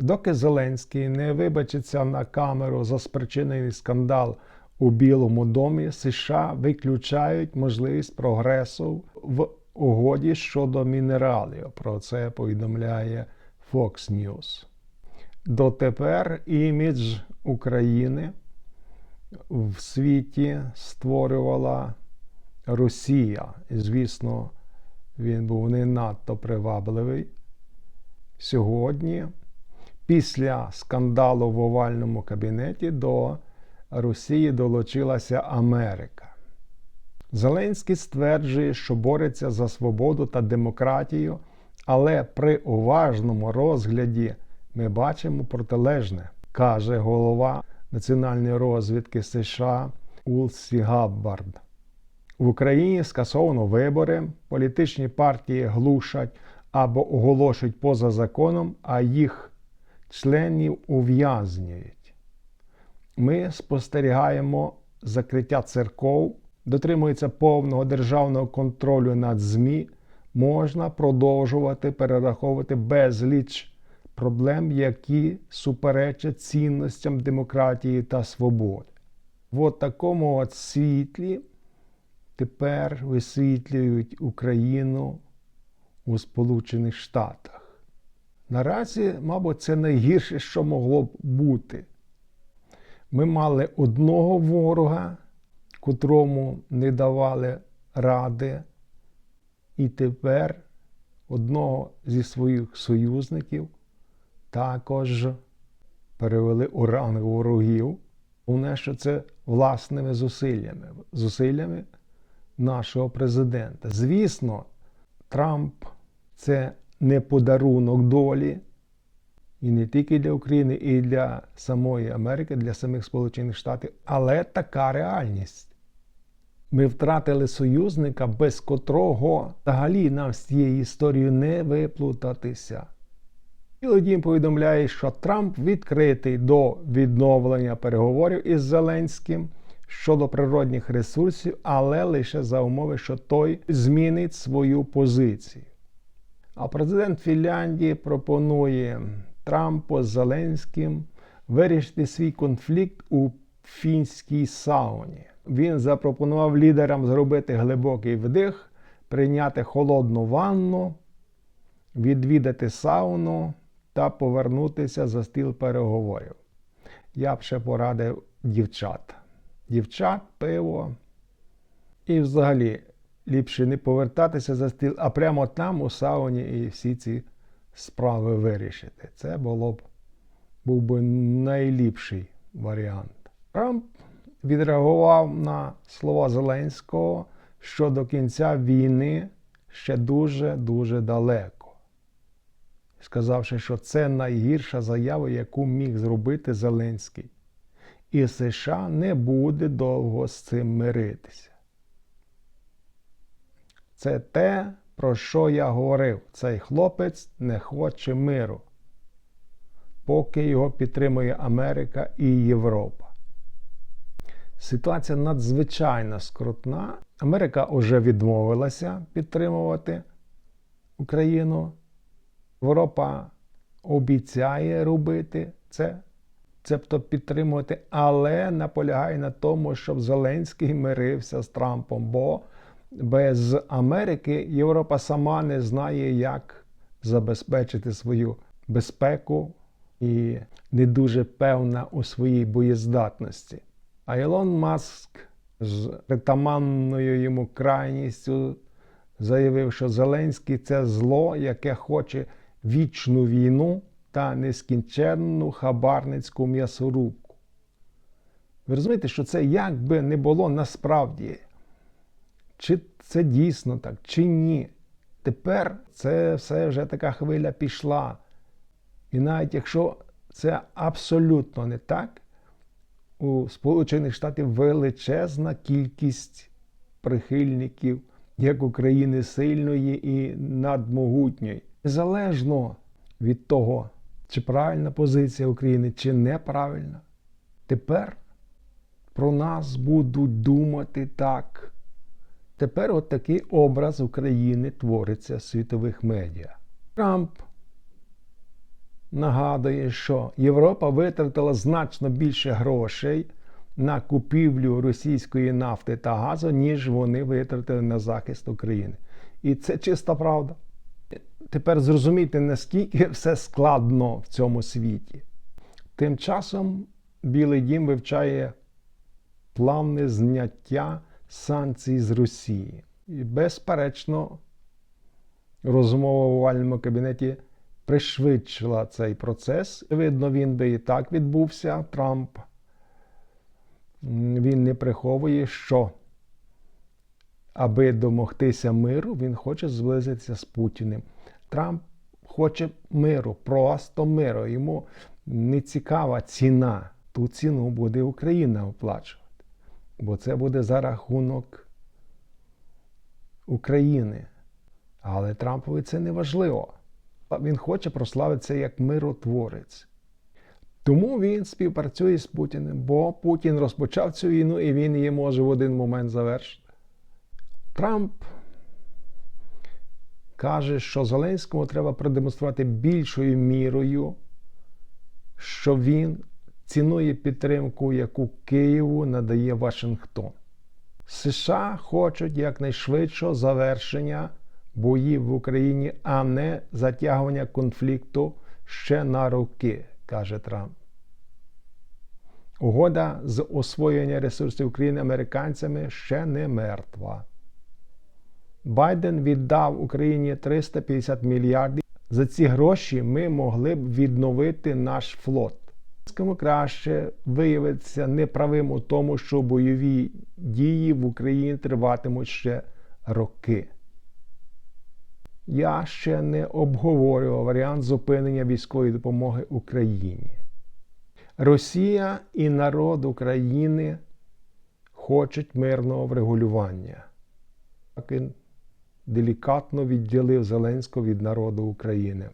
Доки Зеленський не вибачиться на камеру за спричинений скандал у Білому домі, США виключають можливість прогресу в угоді щодо мінералів. Про це повідомляє Fox News. Дотепер імідж України в світі створювала Росія. Звісно, він був не надто привабливий. Сьогодні, після скандалу в овальному кабінеті, до Росії долучилася Америка. Зеленський стверджує, що бореться за свободу та демократію, але при уважному розгляді ми бачимо протилежне, каже голова національної розвідки США Улсі Габбард. В Україні скасовано вибори, політичні партії глушать або оголошують поза законом, а їх членів ув'язнюють. Ми спостерігаємо закриття церков, дотримується повного державного контролю над ЗМІ, можна продовжувати перераховувати безліч проблем, які суперечать цінностям демократії та свободи. В такому от світлі тепер висвітлюють Україну у Сполучених Штатах. Наразі, мабуть, це найгірше, що могло б бути. Ми мали одного ворога, котрому не давали ради, і тепер одного зі своїх союзників також перевели у ранг ворогів. Головне, що це власними зусиллями, зусиллями нашого президента. Звісно, Трамп це не подарунок долі, і не тільки для України, і для самої Америки, для самих Сполучених Штатів, але така реальність. Ми втратили союзника, без котрого взагалі нам з цією історією не виплутатися. Білий дім повідомляє, що Трамп відкритий до відновлення переговорів із Зеленським щодо природних ресурсів, але лише за умови, що той змінить свою позицію. А президент Фінляндії пропонує Трампу з Зеленським вирішити свій конфлікт у фінській сауні. Він запропонував лідерам зробити глибокий вдих, прийняти холодну ванну, відвідати сауну та повернутися за стіл переговорів. Я б ще порадив дівчат. Дівчат, пиво. І взагалі ліпше не повертатися за стіл, а прямо там, у сауні, і всі ці справи вирішити. Це було б був би найліпший варіант. Трамп відреагував на слова Зеленського, що до кінця війни ще дуже-дуже далеко, сказавши, що це найгірша заява, яку міг зробити Зеленський. І США не буде довго з цим миритися. Це те, про що я говорив. Цей хлопець не хоче миру, поки його підтримує Америка і Європа. Ситуація надзвичайно скрутна. Америка вже відмовилася підтримувати Україну. Європа обіцяє робити це, цебто підтримувати, але наполягає на тому, щоб Зеленський мирився з Трампом. бо без Америки Європа сама не знає, як забезпечити свою безпеку і не дуже певна у своїй боєздатності. А Ілон Маск з притаманною йому крайністю заявив, що Зеленський це зло, яке хоче вічну війну та нескінченну хабарницьку м'ясорубку. Ви розумієте, що це як би не було насправді. Чи це дійсно так, чи ні? Тепер це все вже така хвиля пішла. І навіть якщо це абсолютно не так, у Сполучених Штатів величезна кількість прихильників як України сильної і надмогутньої. Незалежно від того, чи правильна позиція України, чи неправильна, тепер про нас будуть думати так. Тепер от такий образ України твориться в світових медіа. Трамп нагадує, що Європа витратила значно більше грошей на купівлю російської нафти та газу, ніж вони витратили на захист України. І це чиста правда. Тепер зрозуміти, наскільки все складно в цьому світі. Тим часом Білий Дім вивчає плавне зняття санкцій з Росії. І, безперечно, розмова в овальному кабінеті пришвидшила цей процес. Видно, він би і так відбувся. Трамп він не приховує, що аби домогтися миру, він хоче зблизитися з Путіним. Трамп хоче миру, просто миру. Йому не цікава ціна. Ту ціну буде Україна оплачувати. Бо це буде за рахунок України. Але Трампові це не важливо. Він хоче прославитися як миротворець. Тому він співпрацює з Путіним, бо Путін розпочав цю війну і він її може в один момент завершити. Трамп каже, що Зеленському треба продемонструвати більшою мірою, що він цінує підтримку, яку Києву надає Вашингтон. США хочуть якнайшвидшого завершення боїв в Україні, а не затягування конфлікту ще на роки, каже Трамп. Угода з освоєння ресурсів України американцями ще не мертва. Байден віддав Україні 350 мільярдів. За ці гроші ми могли б відновити наш флот. Кому краще виявиться неправим у тому, що бойові дії в Україні триватимуть ще роки. Я ще не обговорював варіант зупинення військової допомоги Україні. Росія і народ України хочуть мирного врегулювання. Так він делікатно відділив Зеленського від народу України.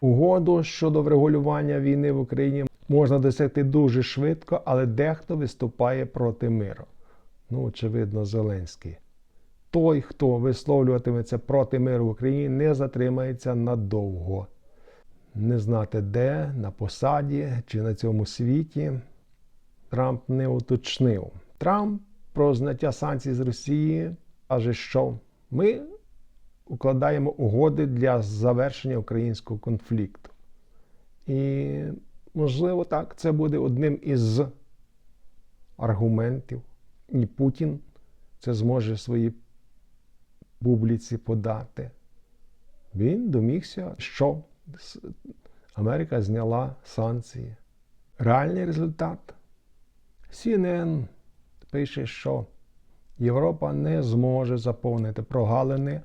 Угоду щодо врегулювання війни в Україні можна досягти дуже швидко, але дехто виступає проти миру. Ну, очевидно, Зеленський. Той, хто висловлюватиметься проти миру в Україні, не затримається надовго. Не знати де, на посаді чи на цьому світі. Трамп не уточнив. Трамп про зняття санкцій з Росії каже, що ми укладаємо угоди для завершення українського конфлікту. І, можливо, так, це буде одним із аргументів. І Путін це зможе своїй публіці подати. Він домігся, що Америка зняла санкції. Реальний результат. CNN пише, що Європа не зможе заповнити прогалини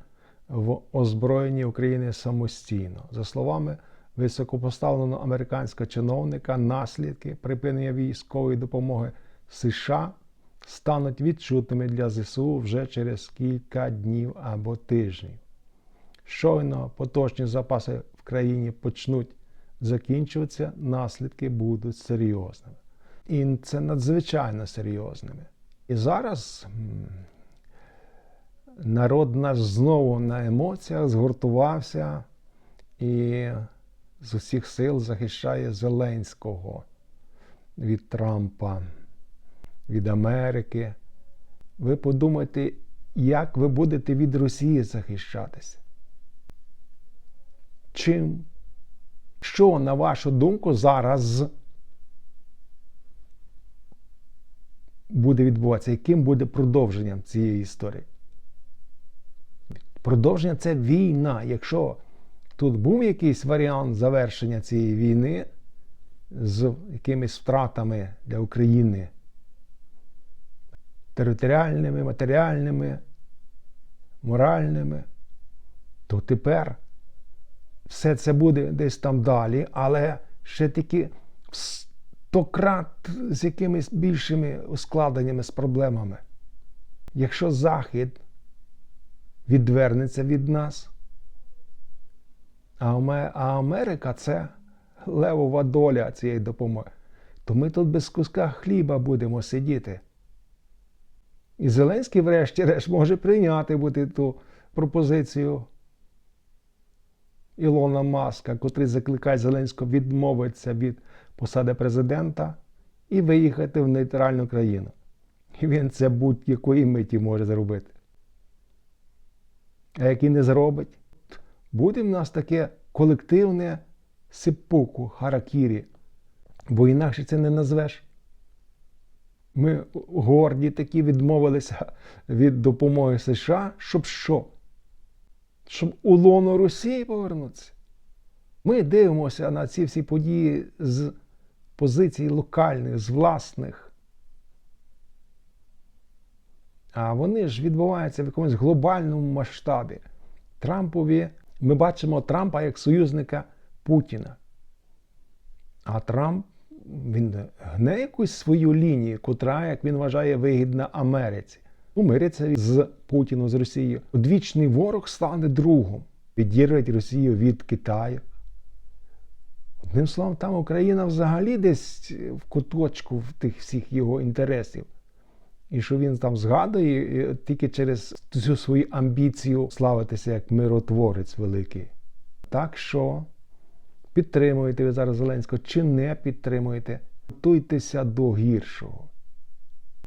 в озброєнні України самостійно. За словами високопоставленого американського чиновника, наслідки припинення військової допомоги США стануть відчутними для ЗСУ вже через кілька днів або тижнів. Щойно поточні запаси в країні почнуть закінчуватися, наслідки будуть серйозними. І це надзвичайно серйозними. І зараз народ наш знову на емоціях згуртувався і з усіх сил захищає Зеленського від Трампа, від Америки. Ви подумайте, як ви будете від Росії захищатися? Чим? Що, на вашу думку, зараз буде відбуватися? Яким буде продовженням цієї історії? Продовження це війна. Якщо тут був якийсь варіант завершення цієї війни з якимись втратами для України територіальними, матеріальними, моральними, то тепер все це буде десь там далі, але ще таки в сто з якимись більшими ускладненнями з проблемами. Якщо Захід відвернеться від нас. А Америка це левова доля цієї допомоги. То ми тут без куска хліба будемо сидіти. І Зеленський, врешті-решт, може прийняти бути ту пропозицію Ілона Маска, котрий закликає Зеленського відмовитися від посади президента і виїхати в нейтральну країну. І він це будь-якої миті може зробити. А як і не зробить, буде в нас таке колективне сипуку, харакірі, бо інакше це не назвеш. Ми горді такі відмовилися від допомоги США, щоб що? Щоб у лоно Росії повернутися. Ми дивимося на ці всі події з позицій локальних, з власних. А вони ж відбуваються в якомусь глобальному масштабі. Трампові ми бачимо Трампа як союзника Путіна. А Трамп він гне якусь свою лінію, котра, як він вважає, вигідна Америці. Умириться з Путіном, з Росією. Одвічний ворог стане другом. Відірвать Росію від Китаю. Одним словом, там Україна взагалі десь в куточку в тих всіх його інтересів. І що він там згадує тільки через цю свою амбіцію славитися як миротворець великий. Так що підтримуєте ви зараз Зеленського чи не підтримуєте, готуйтеся до гіршого.